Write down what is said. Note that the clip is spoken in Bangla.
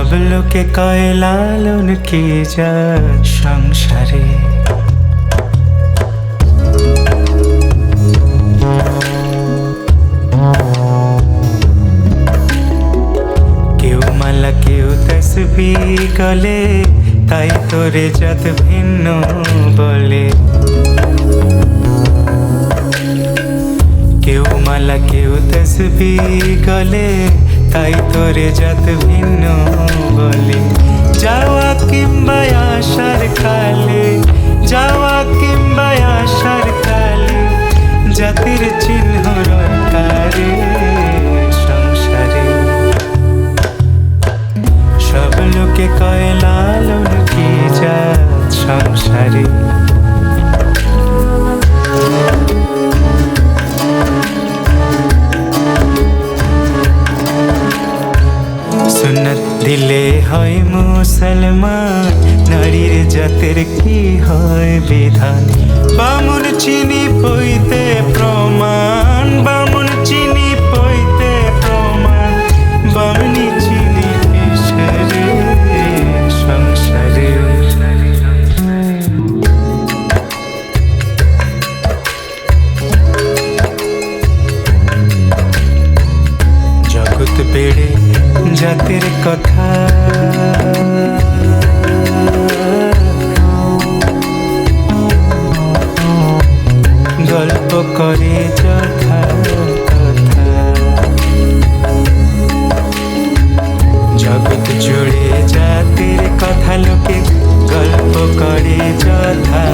সব লোকে কয়, লালন কি জাত সংসারে? কেউ মালা, কেউ তসবি গলে, তাই তোরে জাত ভিন্ন বলে। কেউ মালা, কেউ তসবি গলে তাই তোরে জাত ভিন্ন বলে। যাওয়া কিংবা আসার কালে, যাওয়া কিংবা আসার কালে, জাতির চিহ্ন রকারে সংসারে। সব লোকে কয়, লালন কি জাত সংসারে? দিলে হয় মুসলমান, নারীর জাতের কি হয় বিধান? বামুন চিনি পইতে প্রমাণ, বামুন চিনি পইতে প্রমাণ। বামনি চিনি পিসরে সংসারে। জগৎ বেড়ে জাতের কথা। গল্প করে যথা জগৎ জুড়ে জাতির কথা লোকে গল্প করে যথা